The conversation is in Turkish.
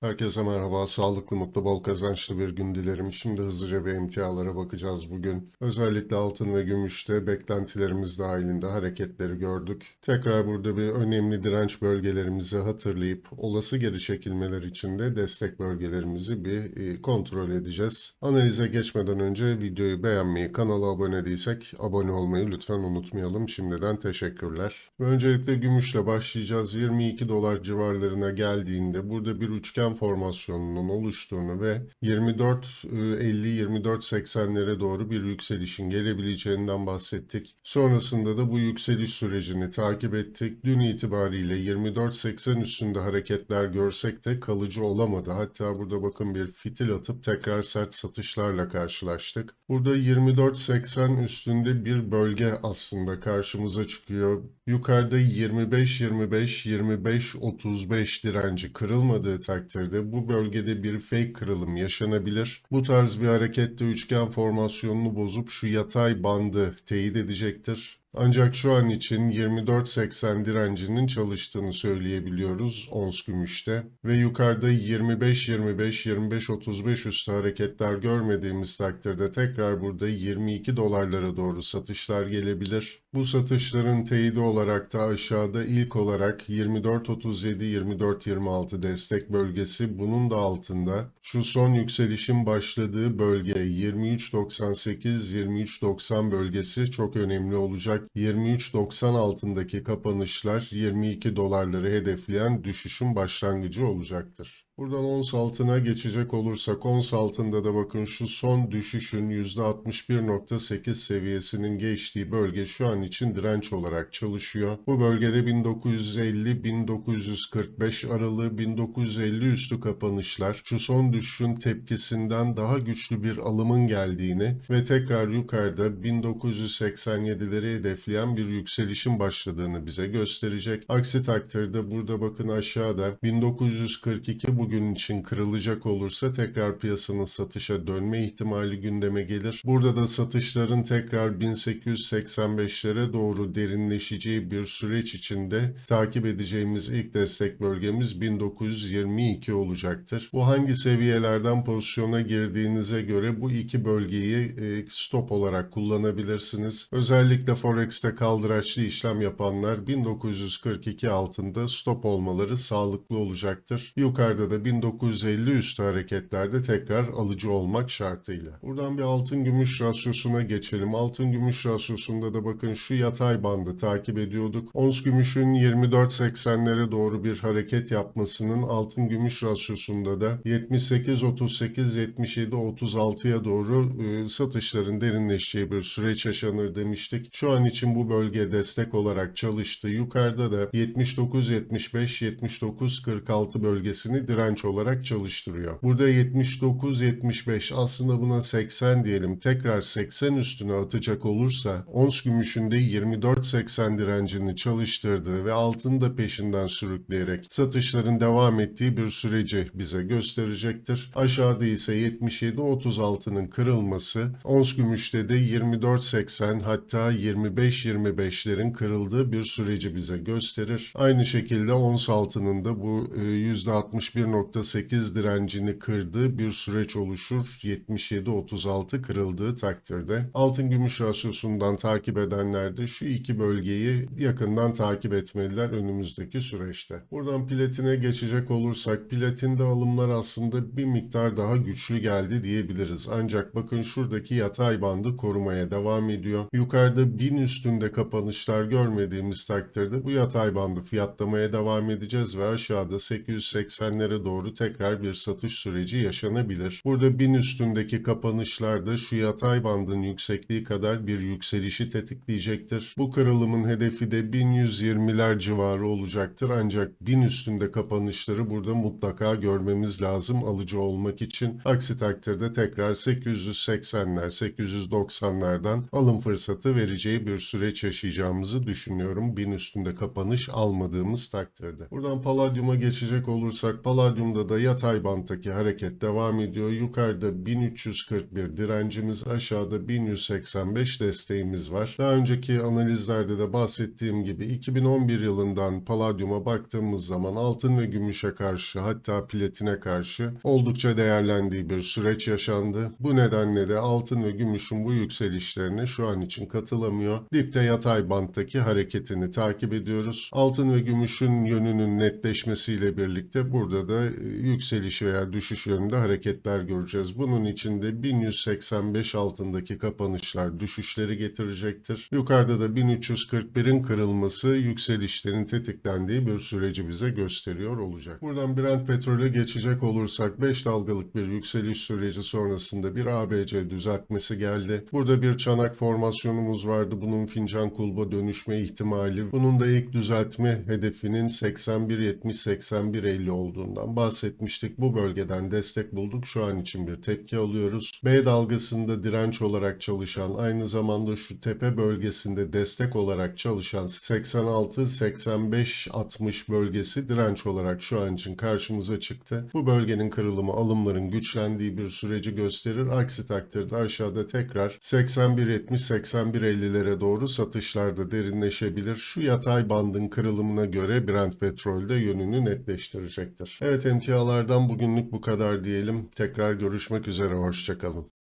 Herkese merhaba, sağlıklı, mutlu, bol kazançlı bir gün dilerim. Şimdi hızlıca bir emtialara bakacağız bugün. Özellikle altın ve gümüşte beklentilerimiz dahilinde hareketleri gördük. Tekrar burada bir önemli direnç bölgelerimizi hatırlayıp olası geri çekilmeler için de destek bölgelerimizi bir e, kontrol edeceğiz. Analize geçmeden önce videoyu beğenmeyi, kanala abone değilsek abone olmayı lütfen unutmayalım. Şimdiden teşekkürler. Öncelikle gümüşle başlayacağız. 22 dolar civarlarına geldiğinde burada bir üçgen formasyonunun oluştuğunu ve 24.50-24.80'lere doğru bir yükselişin gelebileceğinden bahsettik. Sonrasında da bu yükseliş sürecini takip ettik. Dün itibariyle 24.80 üstünde hareketler görsek de kalıcı olamadı. Hatta burada bakın bir fitil atıp tekrar sert satışlarla karşılaştık. Burada 24.80 üstünde bir bölge aslında karşımıza çıkıyor. Yukarıda 25-25-25-35 direnci kırılmadığı takdirde bu bölgede bir fake kırılım yaşanabilir. Bu tarz bir harekette üçgen formasyonunu bozup şu yatay bandı teyit edecektir. Ancak şu an için 24.80 direncinin çalıştığını söyleyebiliyoruz ons gümüşte ve yukarıda 25-25-25-35 üstü hareketler görmediğimiz takdirde tekrar burada 22 dolarlara doğru satışlar gelebilir. Bu satışların teyidi olarak da aşağıda ilk olarak 24.37-24.26 destek bölgesi bunun da altında şu son yükselişin başladığı bölge 23.98-23.90 bölgesi çok önemli olacak. 23.90 altındaki kapanışlar 22 dolarları hedefleyen düşüşün başlangıcı olacaktır. Buradan ons altına geçecek olursak ons altında da bakın şu son düşüşün %61.8 seviyesinin geçtiği bölge şu an için direnç olarak çalışıyor. Bu bölgede 1950-1945 aralığı 1950 üstü kapanışlar şu son düşüşün tepkisinden daha güçlü bir alımın geldiğini ve tekrar yukarıda 1987'leri hedefleyen bir yükselişin başladığını bize gösterecek. Aksi takdirde burada bakın aşağıda 1942 bugün için kırılacak olursa tekrar piyasanın satışa dönme ihtimali gündeme gelir. Burada da satışların tekrar 1885'lere doğru derinleşeceği bir süreç içinde takip edeceğimiz ilk destek bölgemiz 1922 olacaktır. Bu hangi seviyelerden pozisyona girdiğinize göre bu iki bölgeyi e, stop olarak kullanabilirsiniz. Özellikle Forex'te kaldıraçlı işlem yapanlar 1942 altında stop olmaları sağlıklı olacaktır. Yukarıda da 1950 üstü hareketlerde tekrar alıcı olmak şartıyla. Buradan bir altın gümüş rasyosuna geçelim. Altın gümüş rasyosunda da bakın şu yatay bandı takip ediyorduk. Ons gümüşün 24.80'lere doğru bir hareket yapmasının altın gümüş rasyosunda da 78-38 77-36'ya doğru e, satışların derinleşeceği bir süreç yaşanır demiştik. Şu an için bu bölge destek olarak çalıştı. Yukarıda da 79-75-79-46 bölgesini direnç olarak çalıştırıyor. Burada 79-75 aslında buna 80 diyelim. Tekrar 80 üstüne atacak olursa ons gümüşünde 24-80 direncini çalıştırdığı ve altını da peşinden sürükleyerek satışların devam ettiği bir süreci bize gösterecektir. Aşağıda ise 77-36'nın kırılması ons gümüşte de 24-80 hatta 25-25'lerin kırıldığı bir süreci bize gösterir. Aynı şekilde ons altının da bu e, %61.8 direncini kırdığı bir süreç oluşur. 77-36 kırıldığı takdirde. Altın gümüş rasyosundan takip edenler de şu iki bölgeyi yakından takip etmeliler önümüzdeki süreçte. Buradan platine geçecek olursak platinde alımlar aslında bir miktar daha güçlü geldi diyebiliriz. Ancak bakın şuradaki yatay bandı korumaya devam ediyor. Yukarıda 1000 üstünde kapanışlar görmediğimiz takdirde bu yatay bandı fiyatlamaya devam edeceğiz ve aşağıda 880'lere doğru tekrar bir satış süreci yaşanabilir. Burada 1000 üstündeki kapanışlarda şu yatay bandın yüksekliği kadar bir yükselişi tetikleyecektir. Bu kırılımın hedefi de 1120'ler civarı olacaktır ancak 1000 üstünde kapanışları burada mutlaka görmemiz lazım alıcı olmak için. Aksi takdirde tekrar 880'ler 890'lardan alım fırsatı vereceği bir süreç yaşayacağımızı düşünüyorum. 1000 üstünde kapanış almadığımız takdirde. Buradan paladyuma geçecek olursak Palladium'da da yatay banttaki hareket devam ediyor. Yukarıda 1341 direncimiz, aşağıda 1185 desteğimiz var. Daha önceki analizlerde de bahsettiğim gibi 2011 yılından Palladium'a baktığımız zaman altın ve gümüşe karşı hatta platine karşı oldukça değerlendiği bir süreç yaşandı. Bu nedenle de altın ve gümüşün bu yükselişlerine şu an için katılamıyor. Dipte yatay banttaki hareketini takip ediyoruz. Altın ve gümüşün yönünün netleşmesiyle birlikte burada da e, yükseliş veya düşüş yönünde hareketler göreceğiz. Bunun için de 1185 altındaki kapanışlar düşüşleri getirecektir. Yukarıda da 1341'in kırılması yükselişlerin tetiklendiği bir süreci bize gösteriyor olacak. Buradan Brent petrole geçecek olursak 5 dalgalık bir yükseliş süreci sonrasında bir ABC düzeltmesi geldi. Burada bir çanak formasyonumuz vardı. Bunun fincan kulba dönüşme ihtimali. Bunun da ilk düzeltme hedefinin 81.70-81.50 olduğundan bahsetmiştik. Bu bölgeden destek bulduk. Şu an için bir tepki alıyoruz. B dalgasında direnç olarak çalışan aynı zamanda şu tepe bölgesinde destek olarak çalışan 86-85-60 bölgesi direnç olarak şu an için karşımıza çıktı. Bu bölgenin kırılımı alımların güçlendiği bir süreci gösterir. Aksi takdirde aşağıda tekrar 81.70-81.50'lere doğru satışlarda derinleşebilir. Şu yatay bandın kırılımına göre Brent petrolde yönünü netleştirecektir. Evet emtialardan bugünlük bu kadar diyelim. Tekrar görüşmek üzere. Hoşçakalın.